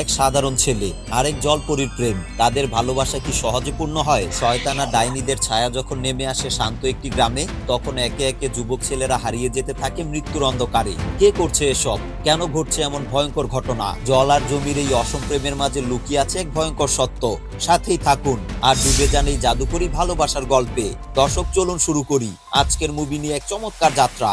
এক সাধারণ ছেলে, আরেক জলপরীর প্রেম। তাদের ভালোবাসা কি সহজে পূর্ণ হয়? শয়তানা ডাইনিদের ছায়া যখন নেমে আসে শান্ত একটি গ্রামে, তখন একে একে যুবক ছেলেরা হারিয়ে যেতে থাকে মৃত্যুর অন্ধকারে। কে করছে এসব? কেন ঘটছে এমন ভয়ঙ্কর ঘটনা? জল আর জমির এই অসম প্রেমের মাঝে লুকিয়ে আছে এক ভয়ঙ্কর সত্য। সাথেই থাকুন আর ডুবে যান এই জাদুকরি ভালোবাসার গল্পে। দর্শক, চলুন শুরু করি। আজকের মুভি নিয়ে এক চমৎকার যাত্রা।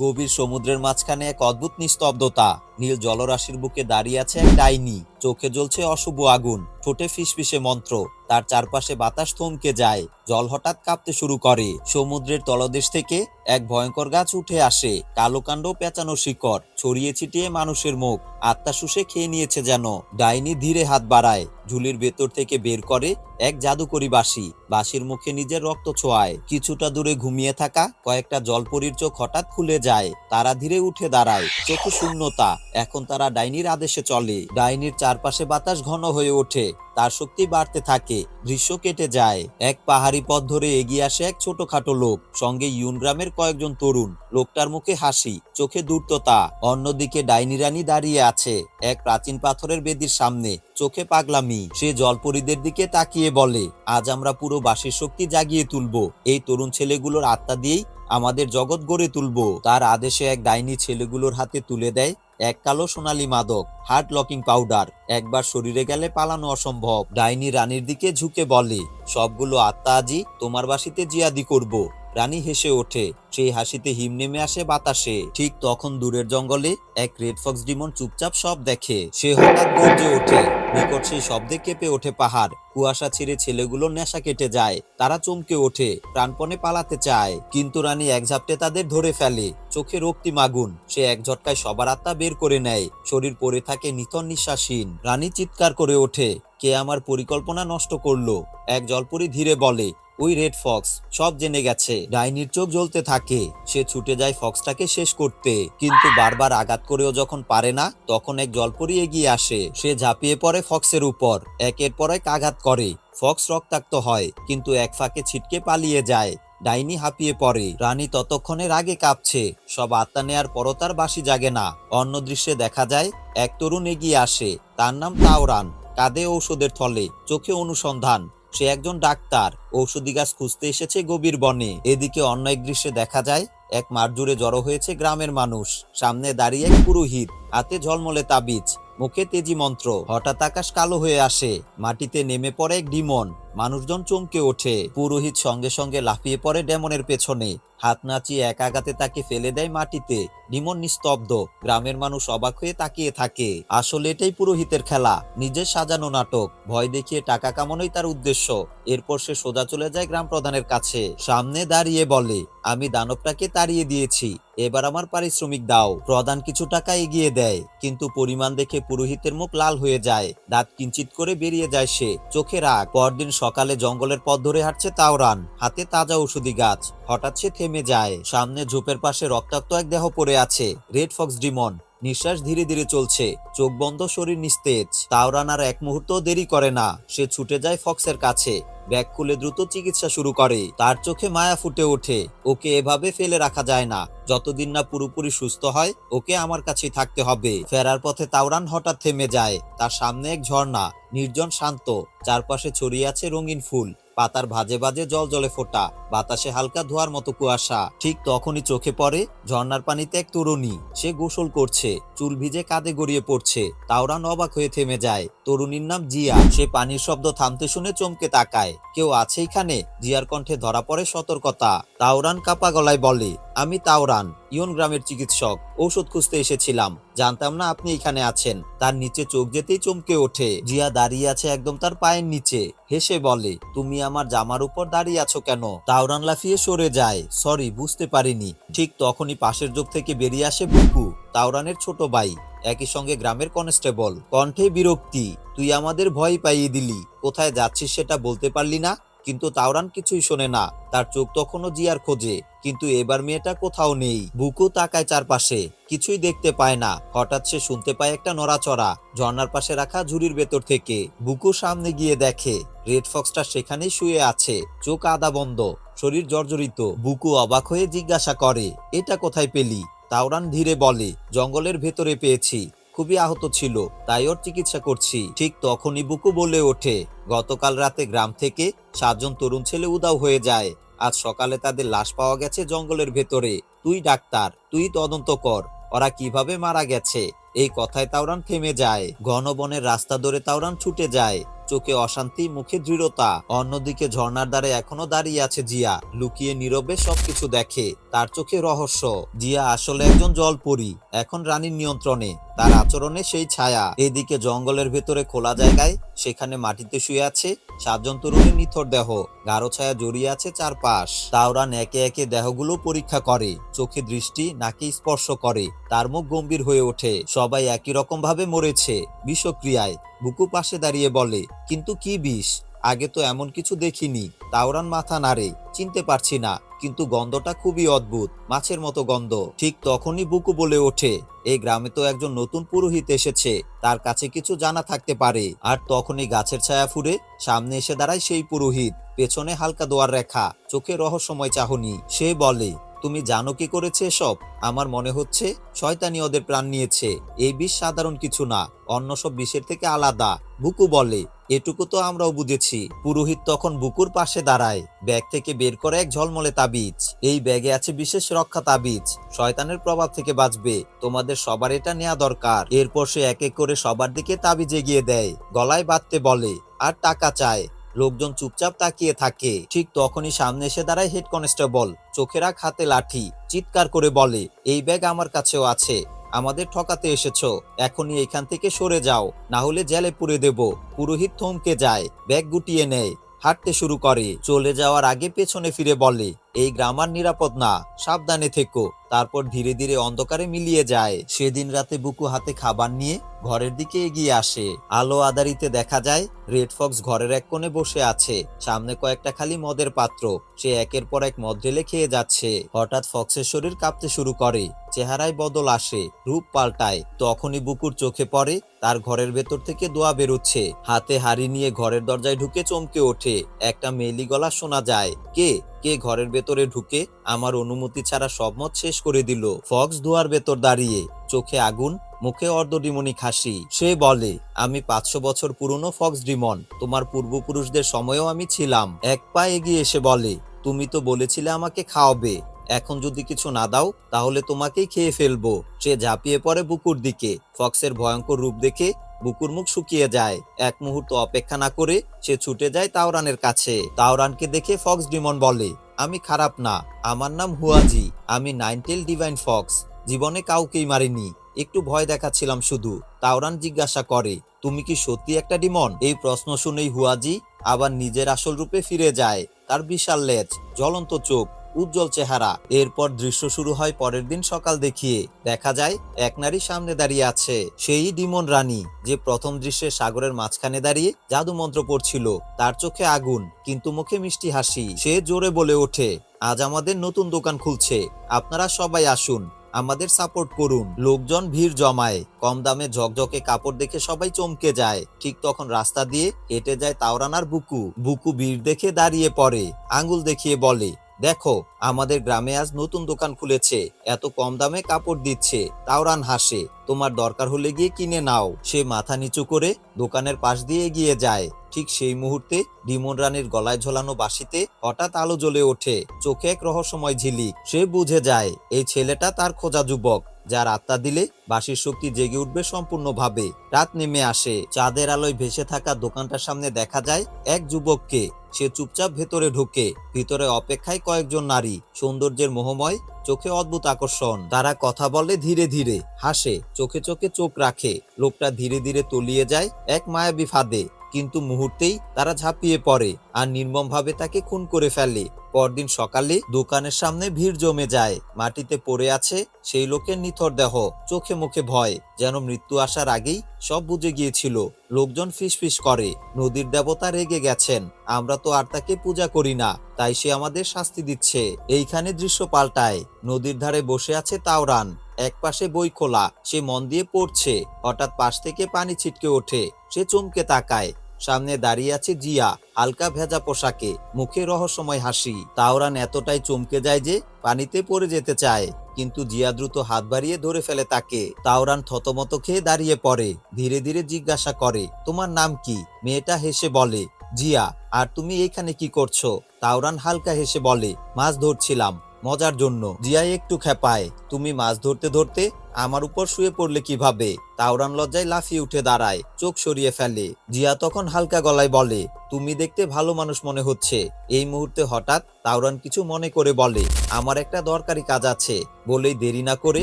গভীর সমুদ্রের মাঝখানে এক অদ্ভুত নিস্তব্ধতা। নীল জলরাশির বুকে দাঁড়িয়ে আছে এক ডাইনি চোখে জ্বলছে অশুভ আগুন। ঠোঁটে ফিসফিসে মন্ত্র। তার চারপাশে বাতাস থমকে যায়। জল হঠাৎ কাঁপতে শুরু করে। সমুদ্রের তলদেশ থেকে এক ভয়ঙ্কর গাছ উঠে আসে। কালো কাণ্ড পেঁচানো শিকড়। ছড়িয়ে ছিটিয়ে মানুষের মুখ। আত্মা শুষে খেয়ে নিয়েছে যেন। ডাইনি ধীরে হাত বাড়ায়। ঝুলির ভেতর থেকে বের করে এক জাদুকরি বাঁশি। বাঁশির মুখে নিজের রক্ত ছোঁয়ায়। কিছুটা দূরে ঘুমিয়ে থাকা কয়েকটা জলপরির চোখ হঠাৎ খুলে যায়। তারা ধীরে উঠে দাঁড়ায়। চোখে শূন্যতা। এখন তারা ডাইনির আদেশে চলে। ডাইনির চারপাশে বাতাস ঘন হয়ে ওঠে। তার শক্তি বাড়তে থাকে। দৃশ্য কেটে যায়। এক পাহাড়ি পথ ধরে এগিয়ে আসে এক ছোটখাটো লোক। সঙ্গে ইউন গ্রামের কয়েকজন তরুণ। লোকটার মুখে হাসি, চোখে দূরততা অন্যদিকে ডাইনি রানী দাঁড়িয়ে আছে। এক প্রাচীন পাথরের বেদির সামনে। চোখে পাগলামি। সে জলপরীদের দিকে তাকিয়ে বলে, আজ আমরা পুরো বাসের শক্তি জাগিয়ে তুলব। এই তরুণ ছেলেগুলোর আত্মা দিয়েই আমাদের জগৎ গড়ে তুলব। তার আদেশে এক ডাইনি ছেলেগুলোর হাতে তুলে দেয় এক কালো সোনালি মাদক, হার্ট লকিং পাউডার। একবার শরীরে গেলে পালানো অসম্ভব। ডাইনি রানীর দিকে ঝুঁকে বলে, সবগুলো আত্মা আজি তোমার বাসিতে জিয়াদি করব। রানী হেসে ওঠে। সেই হাসিতে হিম নেমে আসে বাতাসে। ঠিক তখন দূরের জঙ্গলে এক রেড ফক্স ডিমন চুপচাপ সব দেখে। সে হঠাৎ গর্জে ওঠে। নিকট সেই শব্দে কেঁপে ওঠে পাহাড়। কুয়াশা ছিঁড়ে ছেলেগুলো নেশা কেটে যায়। তারা চমকে ওঠে। প্রাণপণে পালাতে চায়। কিন্তু রানী এক ঝাপটে তাদের ধরে ফেলে। চোখে রক্তি মাগুন। সে এক ঝটকায় সবার আত্মা বের করে নেয়। শরীর পড়ে থাকে নিথর নিঃশ্বাসহীন। রানী চিৎকার করে ওঠে। কে আমার পরিকল্পনা নষ্ট করল? এক জলপরি ধীরে বলে ওই রেড ফক্স সব জেনে গেছে। ডাইনির চোখ জ্বলতে থাকে। সে ছুটে যায় ফক্সটাকে শেষ করতে। কিন্তু বারবার আঘাত করেও যখন পারে না, তখন এক জলপরি এগিয়ে আসে। সে ঝাঁপিয়ে পড়ে ফক্সের উপর। একের পর এক আঘাত করে। ফক্স রক্তাক্ত হয়, কিন্তু এক ফাঁকে ছিটকে পালিয়ে যায়। ডাইনি হাঁপিয়ে পড়ে। রানী ততক্ষণে রাগে কাঁপছে। সব আত্মা নেয়ার পরও তার বাসি জাগে না। অন্য দৃশ্যে দেখা যায়, এক তরুণ এগিয়ে আসে। তার নাম তাওরান। কাঁধে ঔষধের থলে চোখে অনুসন্ধান। সে একজন ডাক্তার। ঔষধি গাছ খুঁজতে এসেছে গভীর বনে। এদিকে অন্য এক দৃশ্যে দেখা যায়, এক মারজুড়ে জড়ো হয়েছে গ্রামের মানুষ। সামনে দাঁড়িয়ে এক পুরোহিত, হাতে ঝলমলে তাবিজ, মুখে তেজি মন্ত্র। হঠাৎ আকাশ কালো হয়ে আসে। মাটিতে নেমে পড়ে এক ডিমন। মানুষজন চমকে ওঠে। পুরোহিত সঙ্গে সঙ্গে লাফিয়ে পড়ে ডেমনের পেছনে। হাত নাচিয়ে এক আঘাতে তাকে ফেলে দেয় মাটিতে। ডিমন নিস্তব্ধ। গ্রামের মানুষ অবাক হয়ে তাকিয়ে থাকে। আসলে এটাই পুরোহিতের খেলা, নিজের সাজানো নাটক। ভয় দেখিয়ে টাকা কামানোই তার উদ্দেশ্য। এরপর সে সোজা চলে যায় গ্রাম প্রধানের কাছে। সামনে দাঁড়িয়ে বলে, আমি দানবটাকে তাড়িয়ে দিয়েছি। এবার আমার পারিশ্রমিক দাও। প্রধান কিছু টাকা এগিয়ে দেয়। কিন্তু পরিমাণ দেখে পুরোহিতের মুখ লাল হয়ে যায়। দাঁত কিঞ্চিত করে বেরিয়ে যায় সে। চোখে রাগ। পরদিন সকালে জঙ্গলের পথ ধরে হাঁটছে তাও রান, হাতে তাজা ওষুধি গাছ। হঠাৎ সে থেমে যায়, সামনে ঝোপের পাশে রক্তাক্ত এক দেহ পড়ে আছে, রেড ফক্স ডিমন। নিঃশ্বাস ধীরে ধীরে চলছে। চোখ বন্ধ, শরীর নিস্তেজ। তাওরান আর এক মুহূর্ত দেরি করে না। সে ছুটে যায় ফক্সের কাছে। ব্যাগ খুলে দ্রুত চিকিৎসা শুরু করে। তার চোখে মায়া ফুটে ওঠে। ওকে এভাবে ফেলে রাখা যায় না। যতদিন না পুরোপুরি সুস্থ হয়, ওকে আমার কাছেই থাকতে হবে। ফেরার পথে তাওরান হঠাৎ থেমে যায়। তার সামনে এক ঝর্ণা। নির্জন শান্ত। চারপাশে ছড়িয়ে আছে রঙিন ফুল। পাতার ভাজে ভাজে জল জলে ফোটা, বাতাসে হালকা ধোয়ার মতো কুয়াশা। ঠিক তখনই চোখে পড়ে ঝর্নার পানিতে এক তরুণী। সে গোসল করছে, চুল ভিজে কাঁধে গড়িয়ে পড়ছে। তাওরান অবাক হয়ে থেমে যায়। তরুণীর নাম জিয়া। সে পানির শব্দ থামতে শুনে চমকে তাকায়। কেউ আছে এখানে? জিয়ার কণ্ঠে ধরা পড়ে সতর্কতা। তাওরান কাপা গলায় বলে আমি তাওরান ইয়ন গ্রামের চিকিৎসক। ঔষধ খুঁজতে এসেছিলাম। জানতাম না আপনি এখানে আছেন। তার নিচে চোখ যেতেই চমকে ওঠে। জিয়া দাঁড়িয়ে আছে একদম তার পায়ের নিচে। হেসে বলে, তুমি আমার জামার উপর দাঁড়িয়ে আছো কেন? তাওরান লাফিয়ে সরে যায়। সরি, বুঝতে পারিনি। ঠিক তখনই পাশের যোগ থেকে বেরিয়ে আসে বুকু, তাওরানের ছোট ভাই। একই সঙ্গে গ্রামের কনস্টেবল। কণ্ঠে বিরক্তি, তুই আমাদের ভয় পাইয়ে দিলি। কোথায় যাচ্ছিস সেটা বলতে পারলি না? কিন্তু তাওরান কিছুই শোনে না। তার চোখ তখনও জিয়ার খোঁজে, কিন্তু এবার মেয়েটা কোথাও নেই। বুকু তাকায় চারপাশে, কিছুই দেখতে পায় না। হঠাৎ সে শুনতে পায় একটা নড়াচড়া, ঝর্ণার পাশে রাখা ঝুড়ির ভেতর থেকে। বুকু সামনে গিয়ে দেখে, রেড ফক্সটা সেখানেই শুয়ে আছে, চোখ আদা বন্ধ, শরীর জর্জরিত। বুকু অবাক হয়ে জিজ্ঞাসা করে, এটা কোথায় পেলি? তাওরান ধীরে বলে, জঙ্গলের ভেতরে পেয়েছি। খুবই আহত ছিল, তাই ওর চিকিৎসা করছি। ঠিক তখনই বুকু বলে ওঠে, গতকাল রাতে গ্রাম থেকে সাতজন তরুণ ছেলে উদাও হয়ে যায়, আজ সকালে তাদের লাশ পাওয়া গেছে জঙ্গলের ভেতরে। তুই ডাক্তার, তুই তদন্ত কর, ওরা কীভাবে মারা গেছে? এই কথায় তাওরান থেমে যায়। ঘন বনের রাস্তা ধরে তাওরান ছুটে যায়। চোখে অশান্তি, মুখে দৃঢ়তা। অন্যদিকে ঝর্ণার দ্বারে এখনও দাঁড়িয়ে আছে জিয়া। লুকিয়ে নীরবে সবকিছু দেখে। তার চোখে রহস্য। জিয়া আসলে একজন জলপরি। এখন রানীর নিয়ন্ত্রণে। তার আচরণে সেই ছায়া। এদিকে জঙ্গলের ভেতরে খোলা জায়গায়, সেখানে মাটিতে শুয়ে আছে সাতজন তরুণের নিথর দেহ। গাঢ় ছায়া জড়িয়ে আছে চারপাশ। তাওরান একে একে দেহগুলো পরীক্ষা করে। চোখে দৃষ্টি, নাকি স্পর্শ করে। তার মুখ গম্ভীর হয়ে ওঠে। সবাই একই রকম ভাবে মরেছে, বিষক্রিয়ায়। বুকু পাশে দাঁড়িয়ে বলে, কিন্তু কি বিষ? আগে তো এমন কিছু দেখিনি। তাওরান মাথা নাড়ে। চিনতে পারছি না, কিন্তু গন্ধটা খুবই অদ্ভুত, মাছের মতো গন্ধ। ঠিক তখনই বুকু বলে ওঠে, এই গ্রামে তো একজন নতুন পুরোহিত এসেছে, তার কাছে কিছু জানা থাকতে পারে। আর তখনই গাছের ছায়া ফুরে সামনে এসে দাঁড়ায় সেই পুরোহিত, পেছনে হালকা দোয়ার রেখা, চোখে রহস্যময় চাহনি। সে বলে তুমি জানো কি করেছে এসব? আমার মনে হচ্ছে শয়তানি ওদের প্রাণ নিয়েছে। এই বিষ সাধারণ কিছু না, অন্য সব বিষের থেকে আলাদা। বুকু বলে, এটুকু তো আমরাও বুঝেছি। পুরোহিত তখন বুকুর পাশে দাঁড়ায়, ব্যাগ থেকে বের করে এক ঝলমলে তাবিজ। এই ব্যাগে আছে বিশেষ রক্ষা তাবিজ। শয়তানের প্রভাব থেকে বাঁচবে, তোমাদের সবার এটা নেওয়া দরকার। এরপর সে এক এক করে সবার দিকে তাবিজ এগিয়ে দেয়। গলায় বাঁধতে বলে, আর টাকা চায়। লোকজন চুপচাপ তাকিয়ে থাকে। ঠিক তখনই সামনে এসে দাঁড়ায় হেড কনস্টেবল। চোখের এক হাতে লাঠি। চিৎকার করে বলে, এই ব্যাগ আমার কাছেও আছে। আমাদের ঠকাতে এসেছ। এখনই এখান থেকে সরে যাও। না হলে জেলে পুরে দেব। পুরোহিত থমকে যায়। ব্যাগ গুটিয়ে নেয়। হাঁটতে শুরু করে। চলে যাওয়ার আগে পেছনে ফিরে বলে এই গ্রামার নিরাপদ না, সাবধানে থেকো। তারপর ধীরে ধীরে অন্ধকারে মিলিয়ে যায়। সেদিন রাতে বুকু হাতে খাবার নিয়ে ঘরের দিকে এগিয়ে আসে। আলো আদারিতে দেখা যায়, রেড ফক্স ঘরের এক কোণে বসে আছে। সামনে কয়েকটা খালি মদের পাত্র। সে একের পর এক মদ ঢেলে খেয়ে যাচ্ছে। হঠাৎ ফক্সের শরীর কাঁপতে শুরু করে। চেহারায় বদল আসে, রূপ পাল্টায়। তখনই বুকুর চোখে পড়ে, তার ঘরের ভেতর থেকে দোয়া বেরোচ্ছে। হাতে হাড়ি নিয়ে ঘরের দরজায় ঢুকে চমকে ওঠে। একটা মেলি গলা শোনা যায়, কে? কে ঘরের ভেতরে ঢুকে আমার অনুমতি ছাড়া সব মত শেষ করে দিল। ফক্স ধোয়ার ভেতর দাঁড়িয়ে চোখে আগুন, মুখে অর্ধডিমনি খাসি। সে বলে, আমি পাঁচশো বছর পুরনো ফক্স ডিমন। তোমার পূর্বপুরুষদের সময়ও আমি ছিলাম। এক পা এগিয়ে এসে বলে, তুমি তো বলেছিলে আমাকে খাওয়াবে। এখন যদি কিছু না দাও, তাহলে তোমাকেই খেয়ে ফেলব। সে ঝাঁপিয়ে পড়ে বুকুর দিকে। ফক্সের ভয়ঙ্কর রূপ দেখে বুকুর মুখ শুকিয়ে যায়। এক মুহূর্ত অপেক্ষা না করে সে ছুটে যায় তাওরানের কাছে। তাওরানকে দেখে ফক্স ডিমন বলে, আমি খারাপ না। আমার নাম হুয়াজি। আমি নাইনটেল ডিভাইন ফক্স। জীবনে কাউকেই মারিনি। একটু ভয় দেখাচ্ছিলাম শুধু। তাওরান জিজ্ঞাসা করে, তুমি কি সত্যি একটা ডিমন? এই প্রশ্ন শুনেই হুয়াজি আবার নিজের আসল রূপে ফিরে যায়। তার বিশাল লেজ, জ্বলন্ত চোখ উজ্জ্বল চেহারা। এরপর দৃশ্য শুরু হয় পরের দিন সকাল দেখিয়ে। দেখা যায়, এক নারী সামনে দাঁড়িয়ে আছে। সেই ডিমন রানী, যে প্রথম দৃশ্যে সাগরের মাঝখানে দাঁড়িয়ে জাদু মন্ত্র পড়ছিল। তার চোখে আগুন, কিন্তু মুখে মিষ্টি হাসি। সে জোরে বলে ওঠে, আজ আমাদের নতুন দোকান খুলছে। আপনারা সবাই আসুন। আমাদের সাপোর্ট করুন। লোকজন ভিড় জমায়। কম দামে ঝকঝকে কাপড় দেখে সবাই চমকে যায়। ঠিক তখন রাস্তা দিয়ে হেঁটে যায় তাওরানার বুকু। বুকু ভিড় দেখে দাঁড়িয়ে পড়ে। আঙ্গুল দেখিয়ে বলে দেখো, আমাদের গ্রামে আজ নতুন দোকান খুলেছে। এত কম দামে কাপড় দিচ্ছে। তাওরান হাসে। তোমার দরকার হলে গিয়ে কিনে নাও। সে মাথা নিচু করে দোকানের পাশ দিয়ে এগিয়ে যায়। ঠিক সেই মুহূর্তে ডিমন রানীর গলায় ঝোলানো বাঁশিতে হঠাৎ আলো জ্বলে ওঠে। চোখে এক রহস্যময় ঝিলিক। সে বুঝে যায়, এই ছেলেটা তার খোঁজা যুবক। যার আত্মা দিলে বাঁশির শক্তি জেগে উঠবে সম্পূর্ণভাবে। রাত নেমে আসে। চাঁদের আলোয় ভেসে থাকা দোকানটার সামনে দেখা যায় এক যুবককে। সে চুপচাপ ভেতরে ঢোকে। ভিতরে অপেক্ষায় কয়েকজন নারী। সৌন্দর্যের মোহময়, চোখে অদ্ভুত আকর্ষণ। তারা কথা বলে ধীরে ধীরে। হাসে, চোখে চোখে চোখ রাখে। লোকটা ধীরে ধীরে তলিয়ে যায় এক মায়াবী ফাঁদে। কিন্তু মুহূর্তেই তারা ঝাঁপিয়ে পড়ে আর নির্মমভাবে তাকে খুন করে ফেলে। পরদিন সকালে দোকানের সামনে ভিড় জমে যায়। মাটিতে পড়ে আছে সেই লোকের নিথর দেহ। চোখে মুখে ভয়, যেন মৃত্যু আসার আগেই সব বুঝে গিয়েছিল। লোকজন ফিসফিস করে, নদীর দেবতা রেগে গেছেন। আমরা তো আর তাকে পূজা করি না, তাই সে আমাদের শাস্তি দিচ্ছে। এইখানে দৃশ্য পাল্টায়। নদীর ধারে বসে আছে তাওরান। এক পাশে বই খোলা, সে মন দিয়ে পড়ছে। হঠাৎ পাশ থেকে পানি ছিটকে ওঠে, সে চমকে তাকায়। সামনে দাঁড়িয়ে আছে জিয়া, হালকা ভেজা পোশাকে, মুখে রহস্যময় হাসি। তাওরান এতটাই চমকে যায় যে, পানিতে পড়ে যেতে চায়। কিন্তু জিয়া দ্রুত হাত বাড়িয়ে ধরে ফেলে তাকে। তাওরান থতমত খেয়ে দাঁড়িয়ে পড়ে, ধীরে ধীরে জিজ্ঞাসা করে, তোমার নাম কি? মেয়েটা হেসে বলে, জিয়া, আর তুমি এখানে কি করছ? তাওরান হালকা হেসে বলে, মাছ ধরছিলাম। মজার জন্য। জিয়াই একটু খেপায়, তুমি মাছ ধরতে ধরতে আমার উপর শুয়ে পড়লে কীভাবে? তাওরান লজ্জায় লাফিয়ে উঠে দাঁড়ায়, চোখ সরিয়ে ফেলে। জিয়া তখন হালকা গলায় বলে, তুমি দেখতে ভালো মানুষ মনে হচ্ছে। এই মুহূর্তে হঠাৎ তাওরান কিছু মনে করে বলে, আমার একটা দরকারি কাজ আছে। বলেই দেরি না করে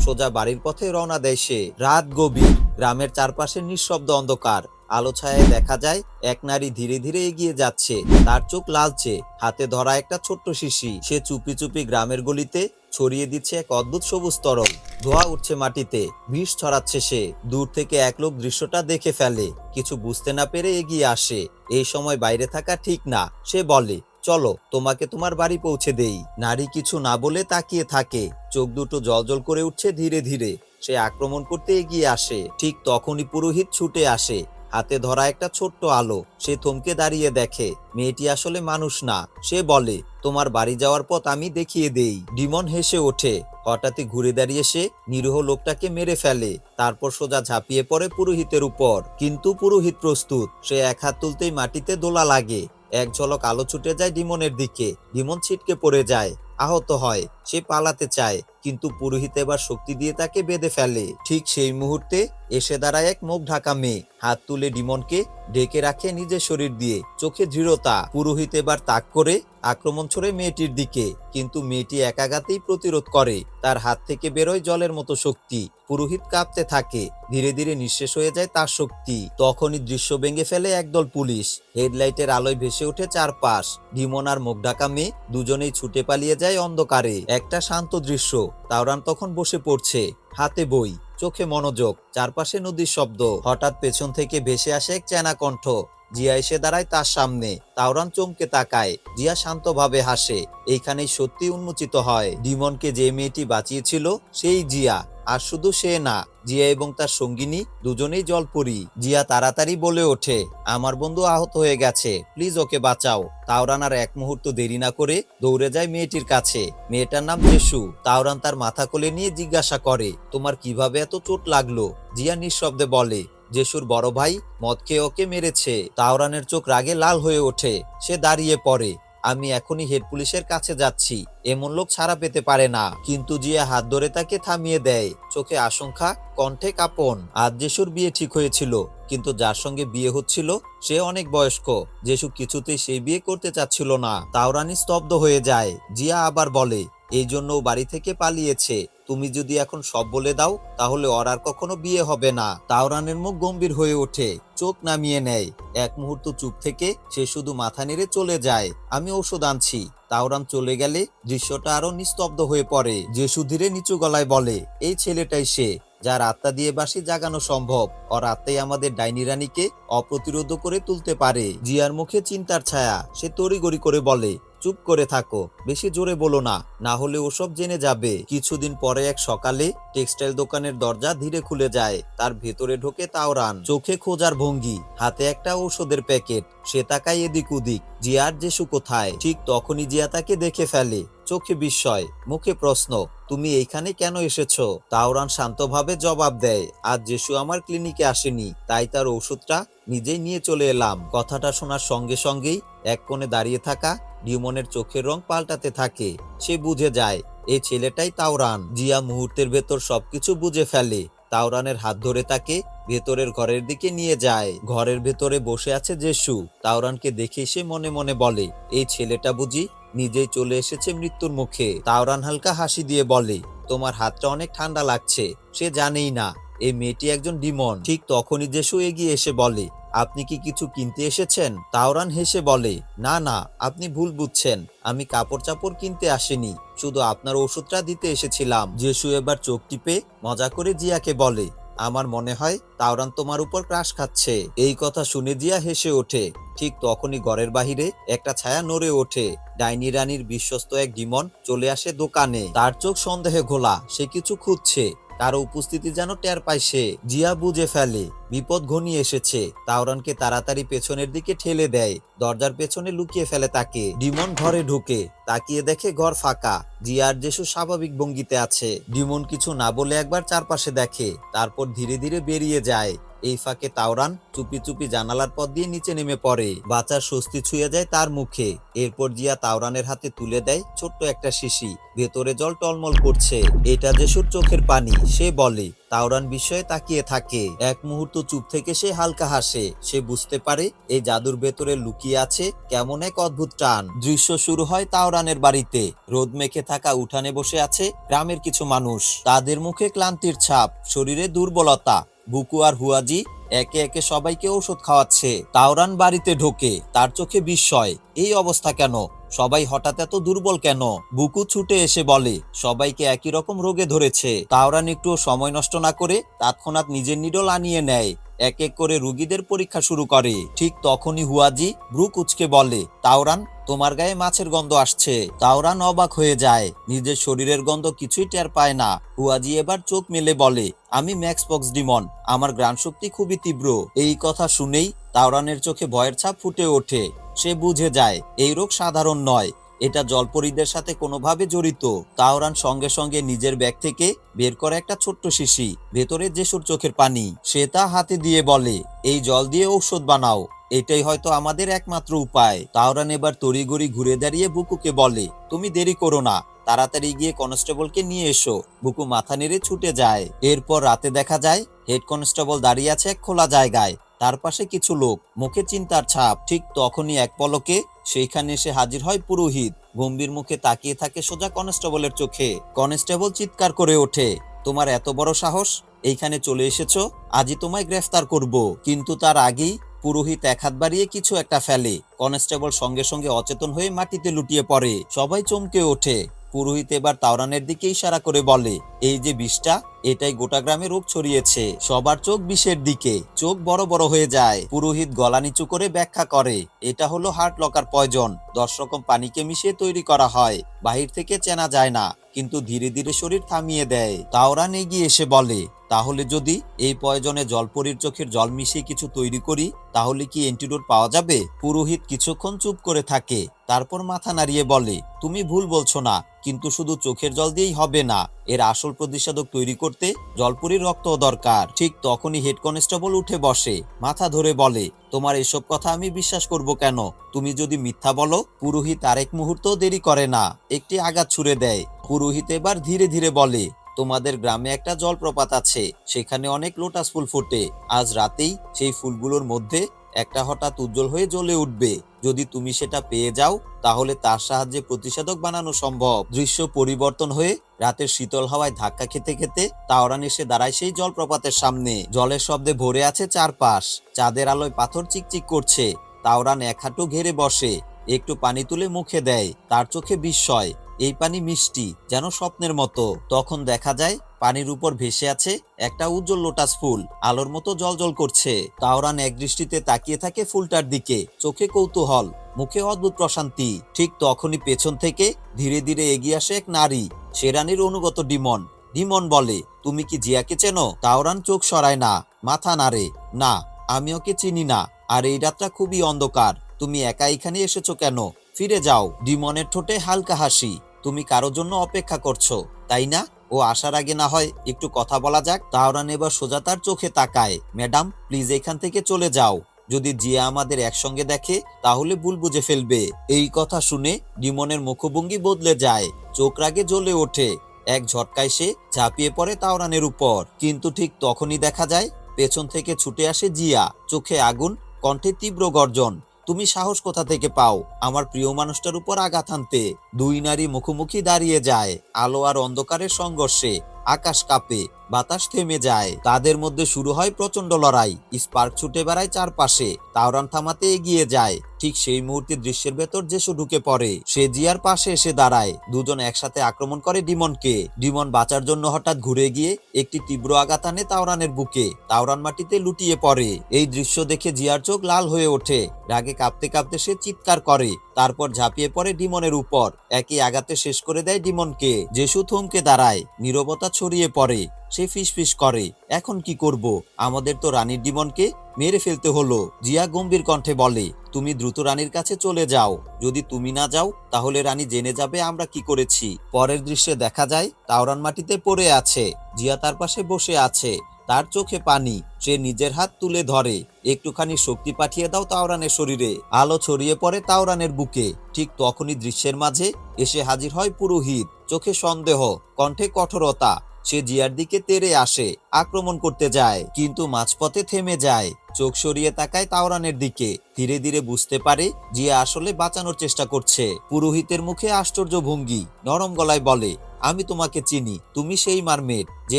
সোজা বাড়ির পথে রওনা দেয় সে। রাত গভীর, গ্রামের চারপাশে নিঃশব্দ অন্ধকার। আলো ছায়ায় দেখা যায়, এক নারী ধীরে ধীরে এগিয়ে যাচ্ছে। তার চোখ লালচে, হাতে ধরা একটা ছোট্ট শিশি। সে চুপি চুপি গ্রামের গলিতে ছড়িয়ে দিচ্ছে এক অদ্ভুত সবুজ তরল। ধোয়া উঠছে মাটিতে, বিষ ছড়াচ্ছে সে। দূর থেকে এক লোক দৃশ্যটা দেখে ফেলে। কিছু বুঝতে না পেরে এগিয়ে আসে। এই সময় বাইরে থাকা ঠিক না। সে বলে, চলো, তোমাকে তোমার বাড়ি পৌঁছে দেই। নারী কিছু না বলে তাকিয়ে থাকে। চোখ দুটো জলজল করে উঠছে ধীরে ধীরে। সে আক্রমণ করতে এগিয়ে আসে। ঠিক তখনই পুরোহিত ছুটে আসে। হাতে ধরা একটা ছোট্ট আলো। সে থমকে দাঁড়িয়ে দেখে, মেয়েটি আসলে মানুষ না। সে বলে, তোমার বাড়ি যাওয়ার পথ আমি দেখিয়ে দেই। ডিমন হেসে ওঠে। হঠাৎই ঘুরে দাঁড়িয়ে সে নিরীহ লোকটাকে মেরে ফেলে। তারপর সোজা ঝাঁপিয়ে পড়ে পুরোহিতের উপর। কিন্তু পুরোহিত প্রস্তুত। সে এক হাত তুলতেই মাটিতে দোলা লাগে। এক ঝলক আলো ছুটে যায় ডিমনের দিকে। ডিমন ছিটকে পড়ে যায়। আহত হয়। সে পালাতে চায়। কিন্তু পুরোহিত এবার শক্তি দিয়ে তাকে বেঁধে ফেলে। ঠিক সেই মুহূর্তে এসে দাঁড়ায় এক মুখ ঢাকা মেয়ে। হাত তুলে ডিমনকে ঢেকে রাখে নিজের শরীর দিয়ে। চোখে দৃঢ়তা, পুরোহিত এবার তাক করে আক্রমণ ছড়ে মেয়েটির দিকে। কিন্তু মেয়েটি একাগাতেই প্রতিরোধ করে। তার হাত থেকে বেরোয় জলের মতো শক্তি। পুরোহিত কাঁপতে থাকে। ধীরে ধীরে নিঃশেষ হয়ে যায় তার শক্তি। তখনই দৃশ্য ভেঙে ফেলে একদল পুলিশ। হেডলাইটের আলোয় ভেসে ওঠে চারপাশ। ডিমন আর মুখ ঢাকা মেয়ে দুজনেই ছুটে পালিয়ে যায় অন্ধকারে। একটা শান্ত দৃশ্য। তাওরান তখন বসে পড়ছে। হাতে বই। চোখে মনোযোগ, চারপাশে নদীর শব্দ। হঠাৎ পেছন থেকে ভেসে আসে এক চেনা কণ্ঠ। জিয়া এসে দাঁড়ায় তার সামনে। তাওরান চমকে তাকায়। জিয়া শান্তভাবে হাসে। এইখানেই সত্যি উন্মোচিত হয়। ডিমনকে যে মেয়েটি বাঁচিয়েছিল, সেই জিয়া। আর শুধু সে না, জিয়া এবং তার সঙ্গিনী দুজনেই জল জলপরি। জিয়া তাড়াতাড়ি বলে ওঠে, আমার বন্ধু আহত হয়ে গেছে, প্লিজ ওকে বাঁচাও। তাওরান আর এক মুহূর্ত দেরি না করে দৌড়ে যায় মেয়েটির কাছে। মেয়েটার নাম জেসু। তাওরান তার মাথা কোলে নিয়ে জিজ্ঞাসা করে, তোমার কীভাবে এত চোট লাগল? জিয়া নিঃশব্দে বলে, জেসুর বড় ভাই মদ খেয়ে ওকে মেরেছে। তাওরানের চোখ রাগে লাল হয়ে ওঠে, সে দাঁড়িয়ে পড়ে। আমি এখনই হেড পুলিশের কাছে যাচ্ছি। এমন লোক ছাড়া পেতে পারে না। কিন্তু জিয়া হাত ধরে তাকে থামিয়ে দেয়। চোখে আশঙ্কা, কণ্ঠে কাপন। আজ যেসুর বিয়ে ঠিক হয়েছিল। কিন্তু যার সঙ্গে বিয়ে হচ্ছিল, সে অনেক বয়স্ক। যেসু কিছুতেই সে বিয়ে করতে চাচ্ছিল না। তাওরানি স্তব্ধ হয়ে যায়। জিয়া আবার বলে এই জন্য বাড়ি থেকে পালিয়েছে। তুমি যদি এখন সব বলে দাও, তাহলে ওর আর কখনো বিয়ে হবে না। তাওরানের মুখ গম্ভীর হয়ে ওঠে, চোখ নামিয়ে নেয়। এক মুহূর্ত চুপ থেকে সে শুধু মাথা নেড়ে চলে যায়। আমি ঔষধ আনছি। তাওরান চলে গেলে দৃশ্যটা আরও নিস্তব্ধ হয়ে পড়ে। যে সুধীরে নিচু গলায় বলে, এই ছেলেটাই সে, যার আত্মা দিয়ে বাসি জাগানো সম্ভব। ওর আত্মাই আমাদের ডাইনি রানীকে অপ্রতিরোধ করে তুলতে পারে। জিয়ার মুখে চিন্তার ছায়া, সে তড়িগড়ি করে বলে চুপ করে থাকো, বেশি জোরে বলো না না হলে ওসব জেনে যাবে। কিছুদিন পরে এক সকালে টেক্সটাইল দোকানের দরজা ধীরে খুলে যায়, তার ভেতরে ঢোকে তাওরান। চোখে খোঁজার ভঙ্গি, হাতে একটা ঔষধের প্যাকেট, সে তাকায় এদিক ওদিক জিয়ার যেসু কোথায়? ঠিক তখনই জিয়া তাকে দেখে ফেলে। চোখে বিস্ময়, মুখে প্রশ্ন, তুমি এইখানে কেন এসেছ? তাওরান শান্তভাবে জবাব দেয়, আজ যেসু আমার ক্লিনিকে আসেনি, তাই তার ওষুধটা নিজেই নিয়ে চলে এলাম। কথাটা শোনার সঙ্গে সঙ্গেই এক কোণে দাঁড়িয়ে থাকা ডিমনের চোখের রং পাল্টাতে থাকে, সে বুঝে যায় এই ছেলেটাই তাওরান, জিয়া মুহূর্তের ভেতর সবকিছু বুঝে ফেলে। তাওরানের হাত ধরে তাকে ভেতরের ঘরের দিকে নিয়ে যায়, ঘরের ভেতরে বসে আছে জেসু তাওরানকে দেখে সে মনে মনে বলে, এই ছেলেটা বুঝি নিজেই চলে এসেছে মৃত্যুর মুখে। তাওরান হালকা হাসি দিয়ে বলে, তোমার হাতটা অনেক ঠান্ডা লাগছে। সে জানেই না, এই মেয়েটি একজন ডিমন। ঠিক তখনই জেসু এগিয়ে এসে বলে, আপনি কি কিছু কিনতে এসেছেন? তাওরান হেসে বলে, না না, আপনি ভুল বুঝছেন। আমি কাপড় চাপড় কিনতে আসিনি। শুধু আপনার ওষুধটা দিতে এসেছিলাম। জেসু এবার চোখ টিপে মজা করে জিয়াকে বলে, আমার মনে হয় তাওরান তোমার উপর ক্রাশ খাচ্ছে। এই কথা শুনে জিয়া হেসে ওঠে। ঠিক তখনই ঘরের বাহিরে একটা ছায়া নড়ে ওঠে। ডাইনি রানীর বিশ্বস্ত এক ডিমন চলে আসে দোকানে। তার চোখ সন্দেহে ঘোলা, সে কিছু খুঁজছে। কারও উপস্থিতি যেন টের পায় সে। জিয়া বুঝে ফেলে, বিপদ ঘনিয়ে এসেছে। তাওরানকে তাড়াতাড়ি পেছনের দিকে ঠেলে দেয়। দরজার পেছনে লুকিয়ে ফেলে তাকে। ডিমন ঘরে ঢুকে, তাকিয়ে দেখে ঘর ফাঁকা। জিয়ার যেসু স্বাভাবিক ভঙ্গিতে আছে। ডিমন কিছু না বলে একবার চারপাশে দেখে, তারপর ধীরে ধীরে বেরিয়ে যায়। এই ফাঁকে তাওরান চুপি চুপি জানালার পথ দিয়ে নিচে নেমে পড়ে। বাচ্চার স্বস্তি ছুঁয়ে যায় তার মুখে। এরপর জিয়া তাওরানের হাতে তুলে দেয় ছোট্ট একটা শিশি। ভেতরে জল টলমল করছে। এটা যেসুর চোখের পানি, সে বলে। তাওরান বিষয়ে তাকিয়ে থাকে। এক মুহূর্ত চুপ থেকে সে হালকা হাসে। সে বুঝতে পারে এই জাদুর ভেতরে লুকিয়ে আছে কেমন এক অদ্ভুত টান। দৃশ্য শুরু হয় তাওরানের বাড়িতে। রোদ মেখে থাকা উঠানে বসে আছে গ্রামের কিছু মানুষ। তাদের মুখে ক্লান্তির ছাপ, শরীরে দুর্বলতা। বুকু আর হুয়াজি একে একে সবাইকে ওষুধ খাওয়াচ্ছে। তাওরান বাড়িতে ঢোকে, তার চোখে বিস্ময়, এই অবস্থা কেন? সবাই হঠাৎ এত দুর্বল কেন? বুকু ছুটে এসে বলে, সবাইকে একই রকম রোগে ধরেছে। তাওরান একটু সময় নষ্ট না করে তৎক্ষণাৎ নিজের নিডল আনিয়ে নেয়। এক এক করে রুগীদের পরীক্ষা শুরু করে। ঠিক তখনই হুয়াজি ব্রু কুচকে বলে, তাওরান, তোমার গায়ে মাছের গন্ধ আসছে। তাওরান অবাক হয়ে যায়, নিজের শরীরের গন্ধ কিছুই টের পায় না। হুয়াজি এবার চোখ মেলে বলে, আমি ম্যাক্সপক্স ডিমন, আমার গ্রাণ শক্তি খুবই তীব্র। এই কথা শুনেই তাওরানের চোখে ভয়ের ছাপ ফুটে ওঠে। সে বুঝে যায়, এই রোগ সাধারণ নয়। এটা জলপরীদের সাথে কোনোভাবে জড়িত। তাওরান সঙ্গে সঙ্গে নিজের ব্যাগ থেকে বের করে একটা ছোট্ট শিশি, ভেতরে যেসুর চোখের পানি। সে তা হাতে দিয়ে বলে, এই জল দিয়ে ঔষধ বানাও। এটাই হয়তো আমাদের একমাত্র উপায়। তাওরান এবার তড়িগড়ি ঘুরে দাঁড়িয়ে বুকুকে বলে, তুমি দেরি করো না। তাড়াতাড়ি গিয়ে কনস্টেবলকে নিয়ে এসো। বুকু মাথা নেড়ে ছুটে যায়। এরপর রাতে দেখা যায়, হেড কনস্টেবল দাঁড়িয়ে আছে এক খোলা জায়গায়। তার পাশে কিছু লোক। মুখে চিন্তার ছাপ। ঠিক তখনই এক পলকে সেইখানে এসে হাজির হয় পুরোহিত। গম্ভীর মুখে তাকিয়ে থাকে সোজা কনস্টেবলের চোখে। কনস্টেবল চিৎকার করে ওঠে, তোমার এত বড় সাহস? এইখানে চলে এসেছ? আজই তোমায় গ্রেফতার করব। কিন্তু তার আগেই পুরোহিত এক হাত বাড়িয়ে কিছু একটা ফেলে। কনস্টেবল সঙ্গে সঙ্গে অচেতন হয়ে মাটিতে লুটিয়ে পড়ে। সবাই চমকে ওঠে। পুরোহিত এবার তাওরানের দিকে ইশারা করে বলে, এই যে বিষটা, এটাই গোটা গ্রামে রোগ ছড়িয়েছে। সবার চোখ বিষের দিকে। চোখ বড় বড় হয়ে যায়। পুরোহিত গলা নিচু করে ব্যাখ্যা করে, এটা হলো হার্ট লকার পয়জন। দশ রকম পানিকে মিশিয়ে তৈরি করা হয়। বাহির থেকে চেনা যায় না, কিন্তু ধীরে ধীরে শরীর থামিয়ে দেয়। তাওরান এগিয়ে এসে বলে তাহলে যদি এই প্রয়োজনে জলপরীর চোখের জল মিশিয়ে কিছু তৈরি করি, তাহলে কি অ্যান্টিডোট পাওয়া যাবে? পুরোহিত কিছুক্ষণ চুপ করে থাকে, তারপর মাথা নাড়িয়ে বলে, তুমি ভুল বলছো না, কিন্তু শুধু চোখের জল দিয়েই হবে না, এর আসল প্রতিষেধক তৈরি করতে জলপুরির রক্ত দরকার। ঠিক তখনই হেড কনস্টেবল উঠে বসে, মাথা ধরে বলে, তোমার এসব কথা আমি বিশ্বাস করব কেন? তুমি যদি মিথ্যা বলো, পুরোহিত আরেক মুহূর্ত দেরি করে না, একটি আঘাত ছুড়ে দেয়। পুরোহিত এবার ধীরে ধীরে বলে তোমাদের গ্রামে একটা জলপ্রপাত আছে, সেখানে অনেক লোটাস ফুল ফোটে। আজ রাতেই সেই ফুলগুলোর মধ্যে একটা হঠাৎ উজ্জ্বল হয়ে জ্বলে উঠবে। যদি তুমি সেটা পেয়ে যাও, তাহলে তার সাহায্যে প্রতিষেধক বানানো সম্ভব। দৃশ্য পরিবর্তন হয়ে রাতের শীতল হাওয়ায় ধাক্কা খেতে খেতে তাওরান এসে দাঁড়ায় সেই জলপ্রপাতের সামনে। জলের শব্দে ভরে আছে চারপাশ। চাঁদের আলোয় পাথর চিকচিক করছে। তাওরান এক হাঁটু ঘেরে বসে। একটু পানি তুলে মুখে দেয়। তার চোখে বিস্ময়। এই পানি মিষ্টি, যেন স্বপ্নের মতো। তখন দেখা যায়, পানির উপর ভেসে আছে একটা উজ্জ্বল লোটাস ফুল। আলোর মতো জলজল করছে। তাওরান এক দৃষ্টিতে তাকিয়ে থাকে ফুলটার দিকে। চোখে কৌতূহল, মুখে অদ্ভুত প্রশান্তি। ঠিক তখনই পেছন থেকে ধীরে ধীরে এগিয়ে আসে এক নারী। সেরানির অনুগত ডিমন। ডিমন বলে, তুমি কি জিয়াকে চেনো? তাওরান চোখ সরায়, না। মাথা নাড়ে, না, আমি ওকে চিনি না। আর এই রাতটা খুবই অন্ধকার। তুমি একা এখানে এসেছ কেন? ফিরে যাও। ডিমনের ঠোঁটে হালকা হাসি। তুমি কারোর জন্য অপেক্ষা করছ, তাই না? ও আসার আগে না হয় একটু কথা বলা যাক? তাওরান এবার সোজা তার চোখে তাকায়। ম্যাডাম, প্লিজ এখান থেকে চলে যাও। যদি জিয়া আমাদের একসঙ্গে দেখে, তাহলে ভুল বুঝে ফেলবে। এই কথা শুনে ডিমনের মুখভঙ্গি বদলে যায়। চোখ রাগে জ্বলে ওঠে। এক ঝটকায় সে ঝাঁপিয়ে পড়ে তাওরানের উপর। কিন্তু ঠিক তখনই দেখা যায়, পেছন থেকে ছুটে আসে জিয়া। চোখে আগুন, কণ্ঠে তীব্র গর্জন। তুমি সাহস কোথা থেকে পাও? আমার প্রিয় মানুষটার উপর আঘাত হানতে দুই নারী মুখোমুখি দাঁড়িয়ে যায়। আলো আর অন্ধকারের সংঘর্ষে আকাশ কাঁপে, বাতাস থেমে যায়। তাদের মধ্যে শুরু হয় প্রচণ্ড লড়াই। স্পার্ক ছুটে বেড়ায় চারপাশে, তাওরান থামাতে এগিয়ে যায়। ঠিক সেই মুহূর্তে দৃশ্যের ভেতর জেসু ঢুকে পড়ে। সে জিয়ার পাশে এসে দাঁড়ায়। দুজন একসাথে আক্রমণ করে ডিমনকে। ডিমন বাঁচার জন্য হঠাৎ ঘুরে গিয়ে একটি তীব্র আঘাত আনে তাওরানের বুকে। তাওরান মাটিতে লুটিয়ে পড়ে। এই দৃশ্য দেখে জিয়ার চোখ লাল হয়ে ওঠে। রাগে কাঁপতে কাঁপতে সে চিৎকার করে। তারপর ঝাঁপিয়ে পড়ে ডিমনের উপর। একই আঘাতে শেষ করে দেয় ডিমনকে। জেসু থমকে দাঁড়ায়, নীরবতা ছড়িয়ে পড়ে, সে ফিসফিস করে, এখন কি করব? আমাদের তো রানীর ডিমনকে মেরে ফেলতে হলো। জিয়া গম্ভীর কণ্ঠে বলে, তুমি দ্রুত রানীর কাছে চলে যাও। যদি তুমি না যাও, তাহলে রানী জেনে যাবে আমরা কি করেছি। পরের দৃশ্যে দেখা যায়, তাওরান মাটিতে পড়ে আছে। জিয়া তার পাশে বসে আছে। তার চোখে পানি, সে নিজের হাত তুলে ধরে। একটুখানি শক্তি পাঠিয়ে দাও তাওরানের শরীরে। আলো ছড়িয়ে পড়ে তাওরানের বুকে। ঠিক তখনই দৃশ্যের মাঝে এসে হাজির হয় পুরোহিত। চোখে সন্দেহ, কণ্ঠে কঠোরতা। সে জিয়ার দিকে তেরে আসে, আক্রমণ করতে যায়, কিন্তু মাঝপথে থেমে যায়। চোখ সরিয়ে তাকায় তাওরানের দিকে। ধীরে ধীরে বুঝতে পারে জিয়া আসলে বাঁচানোর চেষ্টা করছে। পুরোহিতের মুখে আশ্চর্য ভঙ্গি। নরম গলায় বলে, আমি তোমাকে চিনি। তুমি সেই মারমেড যে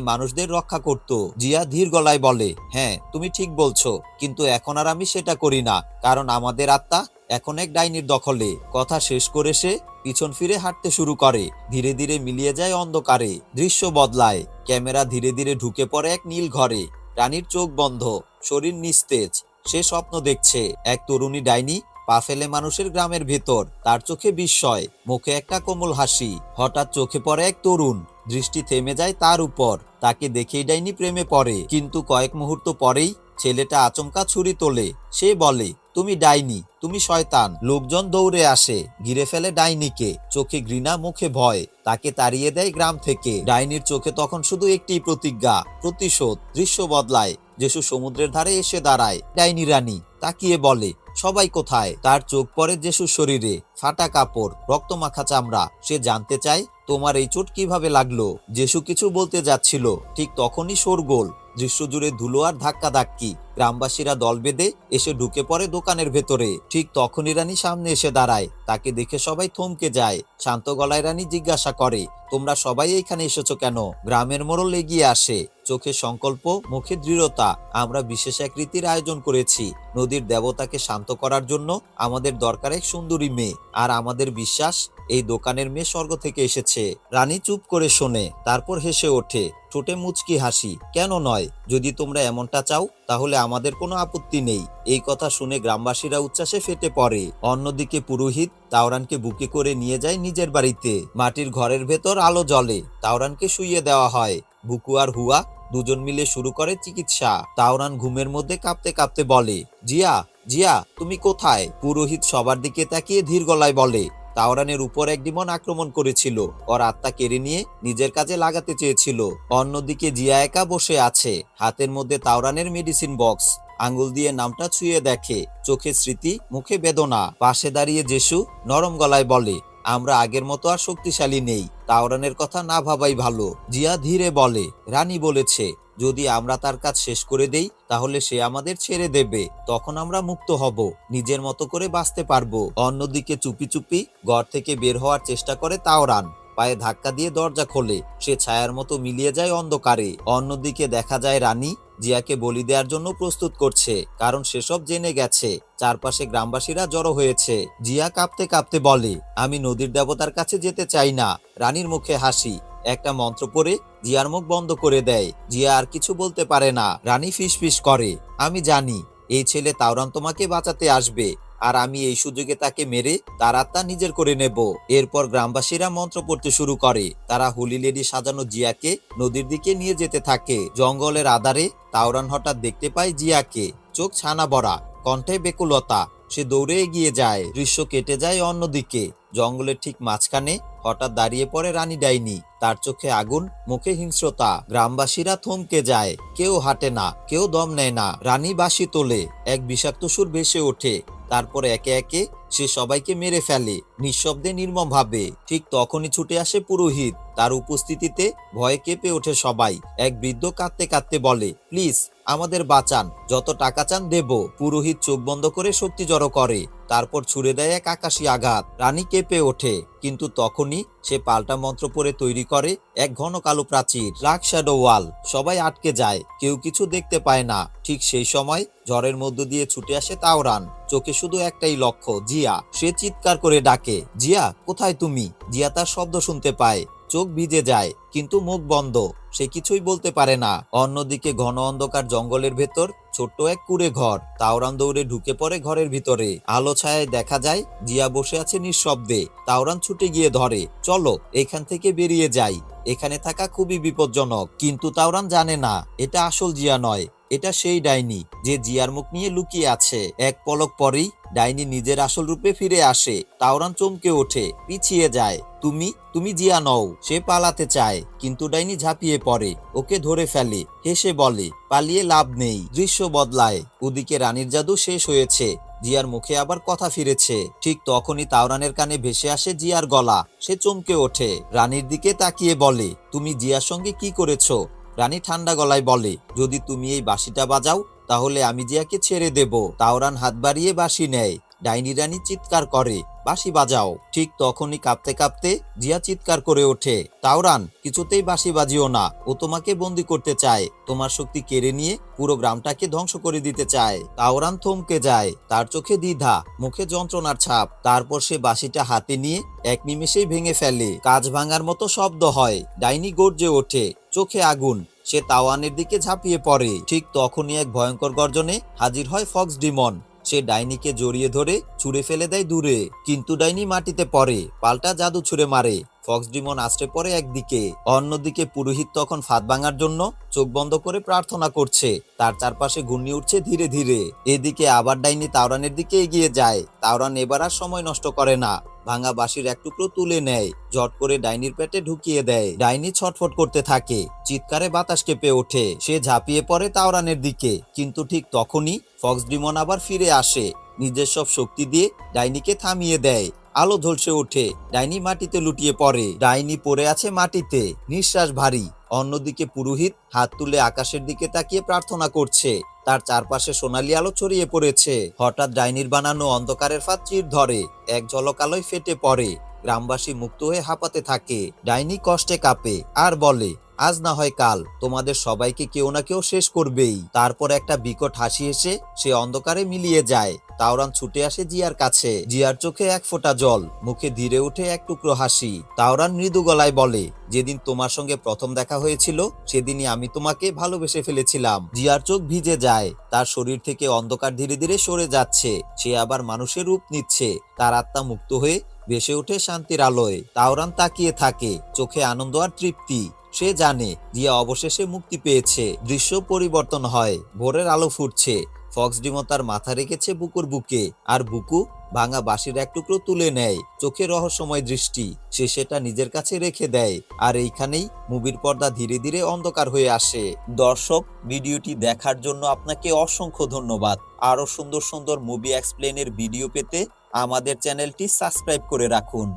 মানুষদের রক্ষা করত। জিয়া ধীর গলায় বলে হ্যাঁ তুমি ঠিক বলছো। কিন্তু এখন আর আমি সেটা করি না। কারণ আমাদের আত্মা এখন এক ডাইনির দখলে। কথা শেষ করে সে পিছন ফিরে হাঁটতে শুরু করে। ধীরে ধীরে মিলিয়ে যায় অন্ধকারে। দৃশ্য বদলায়। ক্যামেরা ধীরে ধীরে ঢুকে পড়ে এক নীল ঘরে। রানীর চোখ বন্ধ। শরীর নিস্তেজ। সে স্বপ্ন দেখছে, এক তরুণী ডাইনি পা ফেলে মানুষের গ্রামের ভেতর। তার চোখে বিস্ময়, মুখে একটা কোমল হাসি। হঠাৎ চোখে পড়ে এক তরুণ, দৃষ্টি থেমে যায় তার উপর। তাকে দেখেই ডাইনি প্রেমে পড়ে, কিন্তু কয়েক মুহূর্ত পরেই ছেলেটা আচমকা ছুরি তোলে। সে বলে তুমি ডাইনি, তুমি শয়তান। লোকজন দৌড়ে আসে, ঘিরে ফেলে ডাইনিকে। চোখে ঘৃণা, মুখে ভয়, তাকে তাড়িয়ে দেয় গ্রাম থেকে। ডাইনির চোখে তখন শুধু একটি প্রতিজ্ঞা, প্রতিশোধ, দৃশ্য বদলায়। যেসু সমুদ্রের ধারে এসে দাঁড়ায়, ডাইনি রানী, তাকিয়ে বলে, সবাই কোথায়? তার চোখ পড়ে যেসুর শরীরে, ফাটা কাপড় রক্ত রক্তমাখা চামড়া। সে জানতে চায়, তোমার এই চোট কীভাবে লাগল? যেসু কিছু বলতে যাচ্ছিল, ঠিক তখনই শোরগোল। দৃশ্য জুড়ে ধুলো আর ধাক্কা ধাক্কি গ্রামবাসীরা দল বেঁধে এসে ঢুকে পড়ে দোকানের ভেতরে। ঠিক তখনই রানী সামনে এসে দাঁড়ায়। তাকে দেখে সবাই থমকে যায়। শান্ত গলায় রানী জিজ্ঞাসা করে, তোমরা সবাই এখানে এসেছ কেন? গ্রামের মোড়ল এগিয়ে আসে। চোখে সংকল্প মুখে দৃঢ়তা, আমরা বিশেষ এক রীতির আয়োজন করেছি। নদীর দেবতাকে শান্ত করার জন্য আমাদের দরকার এক সুন্দরী মেয়ে। আর আমাদের বিশ্বাস, এই দোকানের মেয়ে স্বর্গ থেকে এসেছে। রানী চুপ করে শোনে, তারপর হেসে ওঠে, ঠোঁটে মুচকি হাসি, কেন নয়? যদি তোমরা এমনটা চাও, তাহলে আমাদের কোনো আপত্তি নেই। এই কথা শুনে গ্রামবাসীরা উচ্ছ্বাসে ফেটে পড়ে। অন্যদিকে পুরোহিত তাওরানকে বুকে করে নিয়ে যায় নিজের বাড়িতে। মাটির ঘরের ভেতর আলো জ্বলে। তাওরানকে শুইয়ে দেওয়া হয়। বুকু আর হুয়া দুজন মিলে শুরু করে চিকিৎসা। তাওরান ঘুমের মধ্যে কাঁপতে কাঁপতে বলে, জিয়া জিয়া, তুমি কোথায়? পুরোহিত সবার দিকে তাকিয়ে ধীর গলায় বলে তাওরানের উপর এক ডিমন আক্রমণ করেছিল। ওর আত্মা কেড়ে নিয়ে নিজের কাজে লাগাতে চেয়েছিল। অন্যদিকে জিয়া একা বসে আছে। হাতের মধ্যে তাওরানের মেডিসিন বক্স আঙ্গুল দিয়ে নামটা ছুঁয়ে দেখে। চোখে স্মৃতি, মুখে বেদনা। পাশে দাঁড়িয়ে জেসু নরম গলায় বলে, আমরা আগের মতো আর শক্তিশালী নেই। তাওরানের কথা না ভাবাই ভালো। জিয়া ধীরে বলে, রানী বলেছে যদি আমরা তার কাজ শেষ করে দেই, তাহলে সে আমাদের ছেড়ে দেবে। তখন আমরা মুক্ত হব, নিজের মতো করে বাঁচতে পারব। অন্যদিকে চুপি চুপি ঘর থেকে বের হওয়ার চেষ্টা করে তাওরান। পায়ে ধাক্কা দিয়ে দরজা খোলে। সে ছায়ার মতো মিলিয়ে যায় অন্ধকারে। অন্যদিকে দেখা যায় রানী, জিয়াকে বলি দেওয়ার জন্য প্রস্তুত করছে, কারণ সেসব জেনে গেছে। চারপাশে গ্রামবাসীরা জড়ো হয়েছে। জিয়া কাঁপতে কাঁপতে বলে, আমি নদীর দেবতার কাছে যেতে চাই না। রানীর মুখে হাসি একটা মন্ত্র পড়ে জিয়ার মুখ বন্ধ করে দেয়। জিয়া আর কিছু বলতে পারে না। রানী ফিসফিস করে, আমি জানি, এই ছেলে তাওরান তোমাকে বাঁচাতে আসবে, আর আমি এই সুযোগে তাকে মেরে তার আত্মা নিজের করে নেব। এরপর গ্রামবাসীরা মন্ত্র পড়তে শুরু করে। তারা হুলি লেডি সাজানো জিয়াকে নদীর দিকে নিয়ে যেতে থাকে। জঙ্গলের আধারে তাওরান হঠাৎ দেখতে পায় জিয়াকে। চোখ ছানা ভরা কণ্ঠে বেকুলতা। সে দৌড়ে এগিয়ে যায়, দৃশ্য কেটে যায় অন্যদিকে। জঙ্গলের ঠিক মাঝখানে হঠাৎ দাঁড়িয়ে পড়ে রানী ডাইনি। তার চোখে আগুন, মুখে হিংস্রতা। গ্রামবাসীরা থমকে যায়। কেউ হাঁটে না, কেউ দম নেয় না। রানী বাসি তোলে। এক বিষাক্ত সুর ভেসে ওঠে। তারপরে একে একে সে সবাইকে মেরে ফেলে, নিঃশব্দে নির্মম ভাবে ঠিক তখনই ছুটে আসে পুরোহিত। তার উপস্থিতিতে ভয়ে কেঁপে ওঠে সবাই। এক বৃদ্ধ কাঁদতে কাঁদতে বলে, প্লিজ, আমাদের বাঁচান। যত টাকা চান দেব। পুরোহিত চোখ বন্ধ করে শক্তি জড়ো করে। তারপর ছুড়ে দেয় এক আকাশী আঘাত। রানী কেঁপে ওঠে। কিন্তু তখনই সে পাল্টা মন্ত্র পরে তৈরি করে এক ঘন কালো প্রাচীর ব্ল্যাক শ্যাডো ওয়াল সবাই আটকে যায়। কেউ কিছু দেখতে পায় না। ঠিক সেই সময় ঝড়ের মধ্য দিয়ে ছুটে আসে তাও রান চোখে শুধু একটাই লক্ষ্য, জিয়া। সে চিৎকার করে ডাকে, জিয়া, কোথায় তুমি? জিয়া তার শব্দ শুনতে পায়। চোখ ভিজে যায়, কিন্তু মুখ বন্ধ। সে কিছুই বলতে পারে না। অন্যদিকে ঘন অন্ধকার জঙ্গলের ভেতর ছোট্ট এক কুড়ে ঘর। তাওরান দৌড়ে ঢুকে পড়ে ঘরের ভিতরে। আলো ছায়ায় দেখা যায়, জিয়া বসে আছে নিঃশব্দে। তাওরান ছুটে গিয়ে ধরে, চলো, এখান থেকে বেরিয়ে যাই। এখানে থাকা খুবই বিপজ্জনক। কিন্তু তাওরান জানে না, এটা আসল জিয়া নয়, এটা সেই ডাইনি, যে জিয়ার মুখ নিয়ে লুকিয়ে আছে। এক পলক পরেই ডাইনি নিজের আসল রূপে ফিরে আসে। তাওরান চমকে ওঠে। পিছিয়ে যায়। তুমি? তুমি জিয়া নও। সে পালাতে চায়। কিন্তু ডাইনি ঝাঁপিয়ে পড়ে। ওকে ধরে ফেলে। হেসে বলে, পালিয়ে লাভ নেই। দৃশ্য বদলায়। ওদিকে রানীর জাদু শেষ হয়েছে। জিয়ার মুখে আবার কথা ফিরেছে। ঠিক তখনই তাওরানের কানে ভেসে আসে জিয়ার গলা। সে চমকে ওঠে। রানীর দিকে তাকিয়ে বলে, তুমি জিয়ার সঙ্গে কি করেছ? রানী ঠান্ডা গলায় বলে, যদি তুমি এই বাঁশিটা বাজাও তাহলে আমি জিয়াকে ছেড়ে দেব। তাওরান হাত বাড়িয়ে বাসি নেয়। ডাইনি রানী চিৎকার করে। বাঁশি বাজাও। ঠিক তখনই কাঁপতে কাঁপতে জিয়া চিৎকার করে ওঠে, তাওরান, কিছুতেই বাঁশি বাজিও না। ও তোমাকে বন্দি করতে চায়। তোমার শক্তি কেড়ে নিয়ে পুরো গ্রামটাকে ধ্বংস করে দিতে চায়। তাওরান থমকে যায়, তার চোখে দ্বিধা, মুখে যন্ত্রণার ছাপ। তারপর সে বাঁশিটা হাতে নিয়ে এক নিমেষেই ভেঙে ফেলে। কাজ ভাঙার মতো শব্দ হয়, ডাইনি গর্জে ওঠে, চোখে আগুন। সে তাওয়ানের দিকে ঝাঁপিয়ে পড়ে। ঠিক তখনই এক ভয়ঙ্কর গর্জনে হাজির হয় ফক্স ডিমন। সে ডাইনিকে জড়িয়ে ধরে ছুঁড়ে ফেলে দেয় দূরে। কিন্তু ডাইনি মাটিতে পড়ে, পাল্টা জাদু ছুঁড়ে মারে। ফক্স ডিমন আশ্রে পড়ে একদিকে। অন্যদিকে পুরোহিত তখন ফাঁদ ভাঙার জন্য চোখ বন্ধ করে প্রার্থনা করছে। তার চারপাশে ঘূর্ণি উঠছে ধীরে ধীরে। এদিকে আবার ডাইনি তাওরানের দিকে এগিয়ে যায়। তাওরান এবার আর সময় নষ্ট করে না। ভাঙা বাঁশির এক টুকরো তুলে নেয়, ঝট করে ডাইনির পেটে ঢুকিয়ে দেয়। ডাইনি ছটফট করতে থাকে, চিৎকারে বাতাস কেঁপে ওঠে। সে ঝাঁপিয়ে পড়ে তাওরানের দিকে, কিন্তু ঠিক তখনই ফক্স ডিমন আবার ফিরে আসে। নিজের সব শক্তি দিয়ে ডাইনিকে থামিয়ে দেয়। আলো ঝলসে ওঠে, ডাইনি মাটিতে লুটিয়ে পড়ে, ডাইনি পড়ে আছে মাটিতে, নিঃশ্বাস ভারী। অন্যদিকে পুরোহিত হাত তুলে আকাশের দিকে তাকিয়ে প্রার্থনা করছে, তার চারপাশে সোনালি আলো ছড়িয়ে পড়েছে। হঠাৎ ডাইনির বানানো অন্ধকারের ফাঁদ চির ধরে, এক ঝলক আলোয় ফেটে পড়ে, গ্রামবাসী মুক্ত হয়ে হাঁপাতে থাকে। ডাইনি কষ্টে কাঁপে, আর বলে, আজ না হয় কাল, তোমাদের সবাইকে কেউ না কেউ শেষ করবেই। তারপর একটা বিকট হাসি এসে সে অন্ধকারে মিলিয়ে যায়। তাওরান ছুটে আসে জিয়ার কাছে। জিয়ার চোখে এক ফোঁটা জল, মুখে ধীরে উঠে এক টুকরো হাসি। তাওরান মৃদু গলায় বলে, যেদিন তোমার সঙ্গে প্রথম দেখা হয়েছিল, সেদিনই আমি তোমাকে ভালোবেসে ফেলেছিলাম। জিয়ার চোখ ভিজে যায়, তার শরীর থেকে অন্ধকার ধীরে ধীরে সরে যাচ্ছে। সে আবার মানুষের রূপ নিচ্ছে। তার আত্মা মুক্ত হয়ে ভেসে ওঠে শান্তির আলোয়। তাওরান তাকিয়ে থাকে, চোখে আনন্দ আর তৃপ্তি। সে জানে, জিয়া অবশেষে মুক্তি পেয়েছে। দৃশ্য পরিবর্তন হয়, ভোরের আলো ফুটছে। ফক্স ডিমো তার মাথা রেখেছে বুকুর বুকে, আর বুকু ভাঙা বাঁশির এক টুকরো তুলে নেয়, চোখে রহস্যময় দৃষ্টি। সে সেটা নিজের কাছে রেখে দেয়, আর এইখানেই মুভির পর্দা ধীরে ধীরে অন্ধকার হয়ে আসে। দর্শক, ভিডিওটি দেখার জন্য আপনাকে অসংখ্য ধন্যবাদ। আরও সুন্দর সুন্দর মুভি এক্সপ্লেনের ভিডিও পেতে আমাদের চ্যানেলটি সাবস্ক্রাইব করে রাখুন।